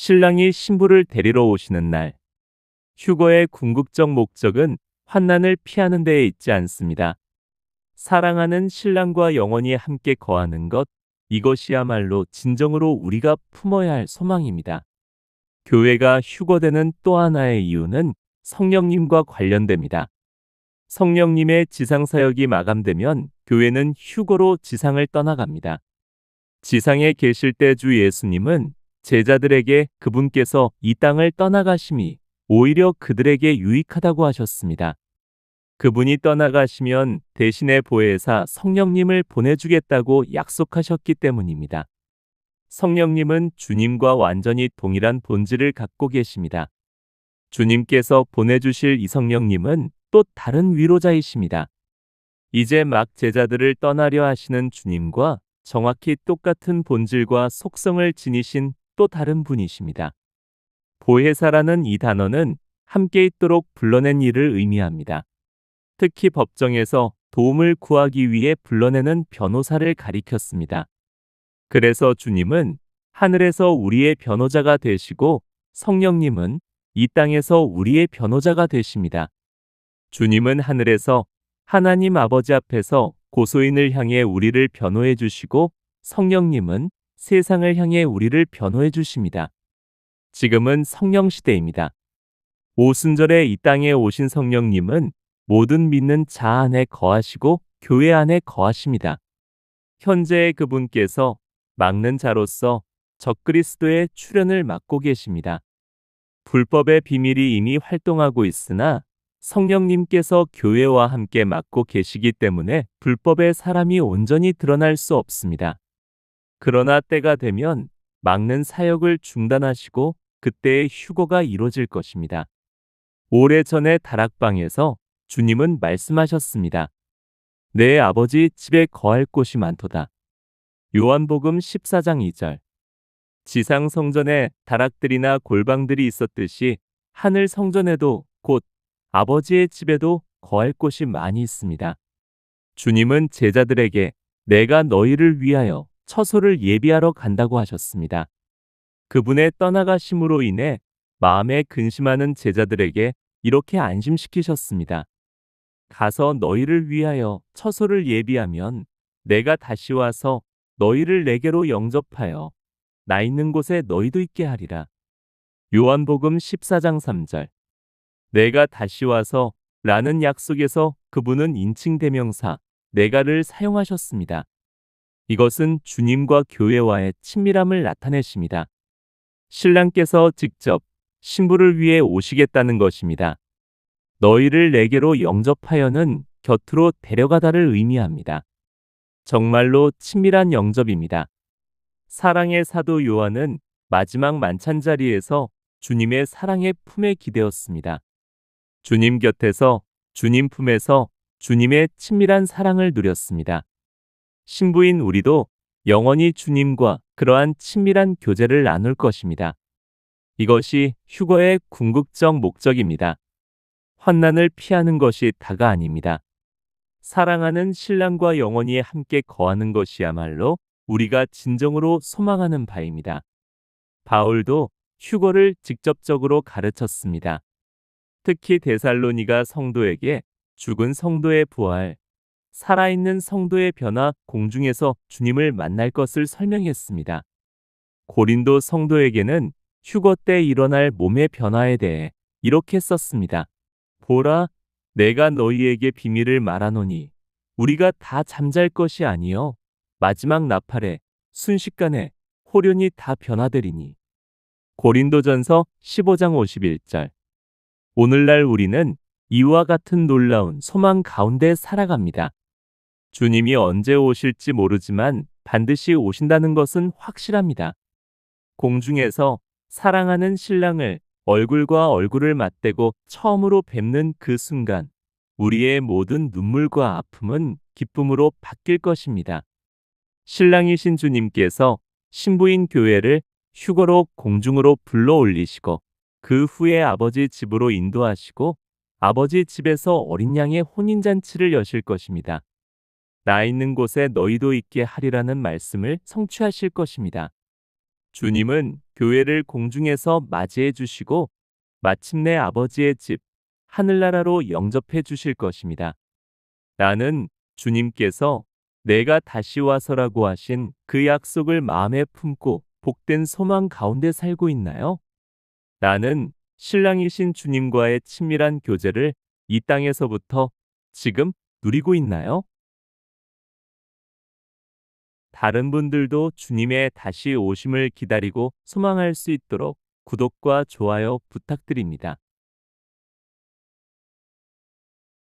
신랑이 신부를 데리러 오시는 날. 휴거의 궁극적 목적은 환난을 피하는 데에 있지 않습니다. 사랑하는 신랑과 영원히 함께 거하는 것, 이것이야말로 진정으로 우리가 품어야 할 소망입니다. 교회가 휴거되는 또 하나의 이유는 성령님과 관련됩니다. 성령님의 지상사역이 마감되면 교회는 휴거로 지상을 떠나갑니다. 지상에 계실 때 주 예수님은 제자들에게 그분께서 이 땅을 떠나가심이 오히려 그들에게 유익하다고 하셨습니다. 그분이 떠나가시면 대신에 보혜사 성령님을 보내주겠다고 약속하셨기 때문입니다. 성령님은 주님과 완전히 동일한 본질을 갖고 계십니다. 주님께서 보내주실 이 성령님은 또 다른 위로자이십니다. 이제 막 제자들을 떠나려 하시는 주님과 정확히 똑같은 본질과 속성을 지니신 또 다른 분이십니다. 보혜사라는 이 단어는 함께 있도록 불러낸 일을 의미합니다. 특히 법정에서 도움을 구하기 위해 불러내는 변호사를 가리켰습니다. 그래서 주님은 하늘에서 우리의 변호자가 되시고 성령님은 이 땅에서 우리의 변호자가 되십니다. 주님은 하늘에서 하나님 아버지 앞에서 고소인을 향해 우리를 변호해 주시고 성령님은 세상을 향해 우리를 변호해 주십니다. 지금은 성령 시대입니다. 오순절에 이 땅에 오신 성령님은 모든 믿는 자 안에 거하시고 교회 안에 거하십니다. 현재의 그분께서 막는 자로서 적그리스도의 출현을 막고 계십니다. 불법의 비밀이 이미 활동하고 있으나 성령님께서 교회와 함께 맡고 계시기 때문에 불법의 사람이 온전히 드러날 수 없습니다. 그러나 때가 되면 막는 사역을 중단하시고 그때의 휴거가 이루어질 것입니다. 오래전에 다락방에서 주님은 말씀하셨습니다. 내 아버지 집에 거할 곳이 많도다. 요한복음 14장 2절. 지상 성전에 다락들이나 골방들이 있었듯이 하늘 성전에도 곧 아버지의 집에도 거할 곳이 많이 있습니다. 주님은 제자들에게 내가 너희를 위하여 처소를 예비하러 간다고 하셨습니다. 그분의 떠나가심으로 인해 마음에 근심하는 제자들에게 이렇게 안심시키셨습니다. 가서 너희를 위하여 처소를 예비하면 내가 다시 와서 너희를 내게로 영접하여 나 있는 곳에 너희도 있게 하리라. 요한복음 14장 3절. 내가 다시 와서 라는 약속에서 그분은 인칭 대명사 내가를 사용하셨습니다. 이것은 주님과 교회와의 친밀함을 나타내십니다. 신랑께서 직접 신부를 위해 오시겠다는 것입니다. 너희를 내게로 영접하여는 곁으로 데려가다를 의미합니다. 정말로 친밀한 영접입니다. 사랑의 사도 요한은 마지막 만찬 자리에서 주님의 사랑의 품에 기대었습니다. 주님 곁에서 주님 품에서 주님의 친밀한 사랑을 누렸습니다. 신부인 우리도 영원히 주님과 그러한 친밀한 교제를 나눌 것입니다. 이것이 휴거의 궁극적 목적입니다. 환난을 피하는 것이 다가 아닙니다. 사랑하는 신랑과 영원히 함께 거하는 것이야말로 우리가 진정으로 소망하는 바입니다. 바울도 휴거를 직접적으로 가르쳤습니다. 특히 데살로니가 성도에게 죽은 성도의 부활, 살아있는 성도의 변화 공중에서 주님을 만날 것을 설명했습니다. 고린도 성도에게는 휴거 때 일어날 몸의 변화에 대해 이렇게 썼습니다. 보라, 내가 너희에게 비밀을 말하노니 우리가 다 잠잘 것이 아니요 마지막 나팔에 순식간에 호련이 다 변화되리니. 고린도전서 15장 51절. 오늘날 우리는 이와 같은 놀라운 소망 가운데 살아갑니다. 주님이 언제 오실지 모르지만 반드시 오신다는 것은 확실합니다. 공중에서 사랑하는 신랑을 얼굴과 얼굴을 맞대고 처음으로 뵙는 그 순간 우리의 모든 눈물과 아픔은 기쁨으로 바뀔 것입니다. 신랑이신 주님께서 신부인 교회를 휴거로 공중으로 불러 올리시고 그 후에 아버지 집으로 인도하시고 아버지 집에서 어린 양의 혼인잔치를 여실 것입니다. 나 있는 곳에 너희도 있게 하리라는 말씀을 성취하실 것입니다. 주님은 교회를 공중에서 맞이해 주시고 마침내 아버지의 집, 하늘나라로 영접해 주실 것입니다. 나는 주님께서 내가 다시 와서라고 하신 그 약속을 마음에 품고 복된 소망 가운데 살고 있나요? 나는 신랑이신 주님과의 친밀한 교제를 이 땅에서부터 지금 누리고 있나요? 다른 분들도 주님의 다시 오심을 기다리고 소망할 수 있도록 구독과 좋아요 부탁드립니다.